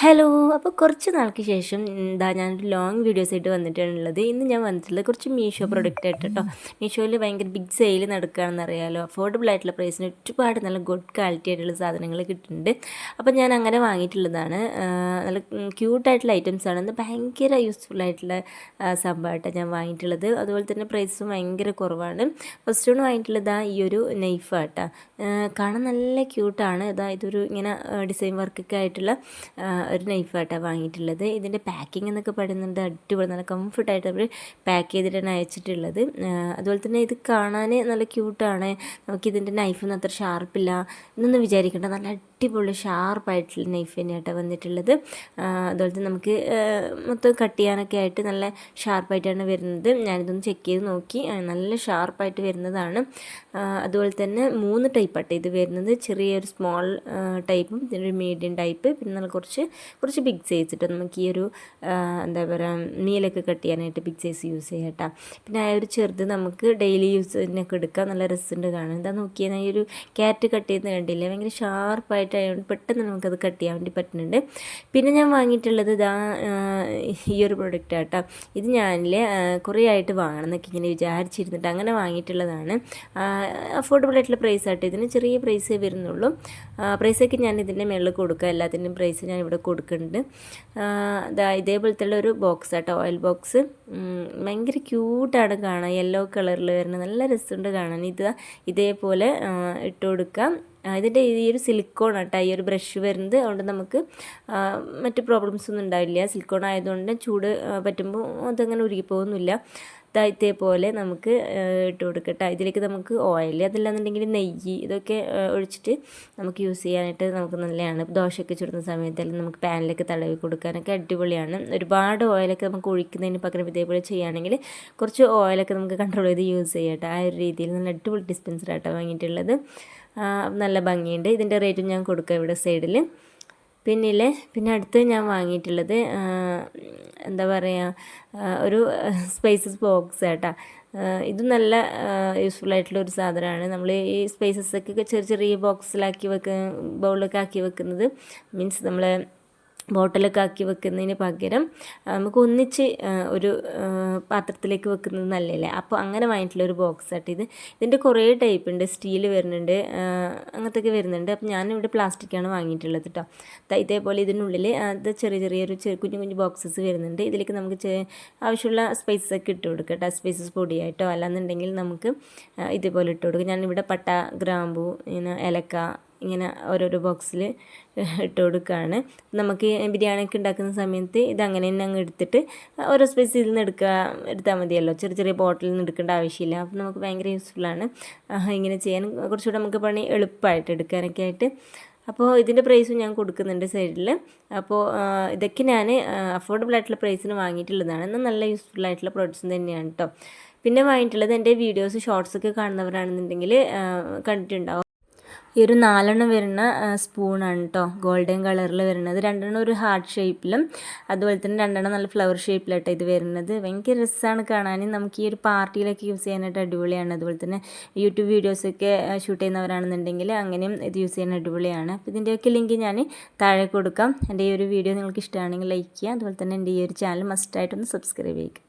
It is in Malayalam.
ഹലോ അപ്പോൾ കുറച്ച് നാൾക്ക് ശേഷം എന്താ ഞാൻ ലോങ് വീഡിയോസ് ആയിട്ട് വന്നിട്ടാണുള്ളത്. ഇന്ന് ഞാൻ വന്നിട്ടുള്ളത് കുറച്ച് മീഷോ പ്രൊഡക്റ്റ് ആയിട്ട് കേട്ടോ. മീഷോയിൽ ഭയങ്കര ബിഗ് സെയിൽ നടക്കുകയാണെന്ന് അറിയാമല്ലോ അഫോർഡബിൾ ആയിട്ടുള്ള പ്രൈസിന് ഒരുപാട് നല്ല ഗുഡ് ക്വാളിറ്റി ആയിട്ടുള്ള സാധനങ്ങൾ കിട്ടുന്നുണ്ട്. അപ്പോൾ ഞാൻ അങ്ങനെ വാങ്ങിയിട്ടുള്ളതാണ്. നല്ല ക്യൂട്ടായിട്ടുള്ള ഐറ്റംസ് ആണ്. ഭയങ്കര യൂസ്ഫുൾ ആയിട്ടുള്ള സംഭവമായിട്ടാണ് ഞാൻ വാങ്ങിയിട്ടുള്ളത്. അതുപോലെ തന്നെ പ്രൈസും ഭയങ്കര കുറവാണ്. ഫസ്റ്റ് ഒന്ന് വാങ്ങിയിട്ടുള്ളത് ആ ഈ ഒരു നൈഫാട്ടാ കാണാൻ നല്ല ക്യൂട്ടാണ് ഇതാ ഇതൊരു ഇങ്ങനെ ഡിസൈൻ വർക്കൊക്കെ ആയിട്ടുള്ള ഒരു നൈഫായിട്ടാണ് വാങ്ങിയിട്ടുള്ളത്. ഇതിന്റെ പാക്കിംഗ് എന്നൊക്കെ പറയുന്നത് അടിപൊളി നല്ല കംഫർട്ടായിട്ട് അവർ പാക്ക് ചെയ്തിട്ടാണ് അയച്ചിട്ടുള്ളത്. അതുപോലെ തന്നെ ഇത് കാണാൻ നല്ല ക്യൂട്ടാണ് നമുക്കിതിന്റെ നൈഫൊന്നും അത്ര ഷാർപ്പില്ല എന്നൊന്നും വിചാരിക്കേണ്ട. നല്ല അടിപൊളി ഷാർപ്പായിട്ടുള്ള നൈഫ് തന്നെയായിട്ടാണ് വന്നിട്ടുള്ളത് അതുപോലെ തന്നെ നമുക്ക് മൊത്തം കട്ട് ചെയ്യാനൊക്കെ ആയിട്ട് നല്ല ഷാർപ്പായിട്ടാണ് വരുന്നത്. ഞാനിതൊന്ന് ചെക്ക് ചെയ്ത് നോക്കി. നല്ല ഷാർപ്പായിട്ട് വരുന്നതാണ്. അതുപോലെ തന്നെ മൂന്ന് ടൈപ്പായിട്ട് ഇത് വരുന്നത്. ചെറിയൊരു സ്മോൾ ടൈപ്പും ഒരു മീഡിയം ടൈപ്പ് പിന്നെ നല്ല കുറച്ച് കുറച്ച് ബിഗ് സൈസ് ഇട്ട്. നമുക്ക് ഈ ഒരു എന്താ പറയുക മീലൊക്കെ കട്ട് ചെയ്യാനായിട്ട് ബിഗ് സൈസ് യൂസ് ചെയ്യാം കേട്ടോ പിന്നെ ആ ഒരു ചെറുത് നമുക്ക് ഡെയിലി യൂസിനൊക്കെ എടുക്കാം. നല്ല രസമുണ്ട് കാണാൻ. എന്താ നോക്കിയാൽ ഈ ഒരു ക്യാറ്റ് കട്ട് ചെയ്യുന്ന കണ്ടില്ലേ? ഭയങ്കര ഷാർപ്പായിട്ടായതുകൊണ്ട് പെട്ടെന്ന് നമുക്കത് കട്ട് ചെയ്യാൻ വേണ്ടി പറ്റുന്നുണ്ട്. പിന്നെ ഞാൻ വാങ്ങിയിട്ടുള്ളത് ഇതാ ഈ ഒരു പ്രൊഡക്റ്റ് ആട്ടോ ഇത് ഞാനിൽ കുറേ ആയിട്ട് വാങ്ങണം എന്നൊക്കെ ഇങ്ങനെ വിചാരിച്ചിരുന്നിട്ട് അങ്ങനെ വാങ്ങിയിട്ടുള്ളതാണ്. അഫോർഡബിൾ ആയിട്ടുള്ള പ്രൈസ് ആട്ടോ ഇതിന് ചെറിയ പ്രൈസേ വരുന്നുള്ളൂ. പ്രൈസൊക്കെ ഞാൻ ഇതിന്റെ മുകളിൽ കൊടുക്കുക എല്ലാത്തിന്റെയും പ്രൈസ് ഞാൻ ഇവിടെ കൊടുക്കുന്നുണ്ട്. ഇതേപോലത്തെ ഒരു ബോക്സ് ആട്ടോ ഓയിൽ ബോക്സ് ഭയങ്കര ക്യൂട്ടാണ് കാണാൻ. യെല്ലോ കളറിൽ വരുന്നത് നല്ല രസമുണ്ട് കാണാൻ. ഇത് ഇതേപോലെ ഇട്ട് കൊടുക്കാം. ഇതിന്റെ ഈ ഒരു സിലിക്കോൺ ആട്ടോ ഈ ഒരു ബ്രഷ് വരുന്നത്. അതുകൊണ്ട് നമുക്ക് മറ്റ് പ്രോബ്ലംസ് ഒന്നും ഉണ്ടാവില്ല. സിലിക്കോൺ ആയതുകൊണ്ട് ചൂട് പറ്റുമ്പോൾ അതങ്ങനെ ഉരുകി പോകുന്നില്ല ദാ ഇതേപോലെ നമുക്ക് ഇട്ട് കൊടുക്കട്ടെ. ഇതിലേക്ക് നമുക്ക് ഓയിൽ അതല്ലാന്നുണ്ടെങ്കിൽ നെയ്യ് ഇതൊക്കെ ഒഴിച്ചിട്ട് നമുക്ക് യൂസ് ചെയ്യാനായിട്ട് നമുക്ക് നല്ലതാണ്. ദോശയൊക്കെ ചുടുന്ന സമയത്ത് അല്ലെങ്കിൽ നമുക്ക് പാനിലൊക്കെ തടവി കൊടുക്കാനൊക്കെ അടിപൊളിയാണ്. ഒരുപാട് ഓയിലൊക്കെ നമുക്ക് ഒഴിക്കുന്നതിന് പകരം ഇതേപോലെ ചെയ്യുകയാണെങ്കിൽ കുറച്ച് ഓയിലൊക്കെ നമുക്ക് കൺട്രോൾ ചെയ്ത് യൂസ് ചെയ്യട്ടെ. ആ ഒരു രീതിയിൽ നല്ല അടിപൊളി ഡിസ്പെൻസറായിട്ടാണ് വാങ്ങിയിട്ടുള്ളത്. നല്ല ഭംഗിയുണ്ട്. ഇതിന്റെ റേറ്റും ഞാൻ കൊടുക്കാം ഇവിടെ സൈഡിൽ പിന്നില്ലേ പിന്നെ അടുത്ത് ഞാൻ വാങ്ങിയിട്ടുള്ളത് എന്താ പറയുക ഒരു സ്പൈസസ് ബോക്സ് കേട്ടോ ഇത് നല്ല യൂസ്ഫുൾ ആയിട്ടുള്ള ഒരു സാധനമാണ്. നമ്മൾ ഈ സ്പൈസസ് ഒക്കെ ചെറിയ ചെറിയ ബോക്സിലാക്കി വെക്ക ബൗളിലൊക്കെ ആക്കി വെക്കുന്നത്. മീൻസ് നമ്മൾ ബോട്ടിലൊക്കെ ആക്കി വെക്കുന്നതിന് പകരം നമുക്ക് ഒന്നിച്ച് ഒരു പാത്രത്തിലേക്ക് വെക്കുന്നത് നല്ലല്ലേ അപ്പോൾ അങ്ങനെ വാങ്ങിയിട്ടുള്ള ഒരു ബോക്സ് ആയിട്ട് ഇത്. ഇതിന്റെ കുറേ ടൈപ്പ് ഉണ്ട്. സ്റ്റീൽ വരുന്നുണ്ട് അങ്ങനത്തെയൊക്കെ വരുന്നുണ്ട്. അപ്പോൾ ഞാനിവിടെ പ്ലാസ്റ്റിക്കാണ് വാങ്ങിയിട്ടുള്ളത് കേട്ടോ ഇതേപോലെ ഇതിനുള്ളിൽ അത് ചെറിയ ചെറിയൊരു ചെറിയ കുഞ്ഞു കുഞ്ഞു ബോക്സസ് വരുന്നുണ്ട്. ഇതിലേക്ക് നമുക്ക് ആവശ്യമുള്ള സ്പൈസസ് ഒക്കെ ഇട്ട് കൊടുക്കുക കേട്ടോ സ്പൈസസ് പൊടിയായിട്ടോ അല്ലാന്നുണ്ടെങ്കിൽ നമുക്ക് ഇതേപോലെ ഇട്ട് കൊടുക്കുക ഞാനിവിടെ പട്ട ഗ്രാമ്പു ഇങ്ങനെ ഏലക്ക ഇങ്ങനെ ഓരോരോ ബോക്സിൽ ഇട്ട് കൊടുക്കുകയാണ് നമുക്ക് ബിരിയാണി ഒക്കെ ഉണ്ടാക്കുന്ന സമയത്ത് ഇത് അങ്ങനെ തന്നെ അങ്ങ് എടുത്തിട്ട് ഓരോ സ്പേസ് ഇതിൽ നിന്ന് എടുക്കുക എടുത്താൽ മതിയല്ലോ. ചെറിയ ചെറിയ ബോട്ടിലിൽ നിന്ന് എടുക്കേണ്ട ആവശ്യമില്ല. അപ്പോൾ നമുക്ക് ഭയങ്കര യൂസ്ഫുള്ളാണ് ഇങ്ങനെ ചെയ്യാൻ. കുറച്ചുകൂടെ നമുക്ക് പണി എളുപ്പമായിട്ട് എടുക്കാനൊക്കെ ആയിട്ട്. അപ്പോൾ ഇതിന്റെ പ്രൈസും ഞാൻ കൊടുക്കുന്നുണ്ട് സൈഡിൽ അപ്പോൾ ഇതൊക്കെ ഞാൻ അഫോർഡബിൾ ആയിട്ടുള്ള പ്രൈസിന് വാങ്ങിയിട്ടുള്ളതാണ്. എന്നാൽ നല്ല യൂസ്ഫുൾ ആയിട്ടുള്ള പ്രോഡക്റ്റ്സ് തന്നെയാണ് കേട്ടോ പിന്നെ വാങ്ങിയിട്ടുള്ളത് എന്റെ വീഡിയോസ് ഷോർട്സ് ഒക്കെ കാണുന്നവരാണെന്നുണ്ടെങ്കിൽ കണ്ടിട്ടുണ്ടാവും. ഈ ഒരു നാലെണ്ണം വരുന്ന സ്പൂണാണ് കേട്ടോ ഗോൾഡൻ കളറിൽ വരുന്നത്. രണ്ടെണ്ണം ഒരു ഹാർട്ട് ഷേപ്പിലും അതുപോലെ തന്നെ രണ്ടെണ്ണം നല്ല ഫ്ലവർ ഷേപ്പിലാട്ടോ ഇത് വരുന്നത്. ഭയങ്കര രസമാണ് കാണാൻ നമുക്ക് ഈ ഒരു പാർട്ടിയിലൊക്കെ യൂസ് ചെയ്യാനായിട്ട് അടിപൊളിയാണ്. അതുപോലെ തന്നെ യൂട്യൂബ് വീഡിയോസൊക്കെ ഷൂട്ട് ചെയ്യുന്നവരാണെന്നുണ്ടെങ്കിൽ അങ്ങനെയും ഇത് യൂസ് ചെയ്യാൻ അടിപൊളിയാണ്. അപ്പോൾ ഇതിന്റെയൊക്കെ ലിങ്ക് ഞാൻ താഴെ കൊടുക്കാം. എന്റെ ഈ ഒരു വീഡിയോ നിങ്ങൾക്ക് ഇഷ്ടമാണെങ്കിൽ ലൈക്ക് ചെയ്യുക. അതുപോലെ തന്നെ എന്റെ ഈ ഒരു ചാനൽ മസ്റ്റായിട്ടൊന്ന് സബ്സ്ക്രൈബ് ചെയ്യുക.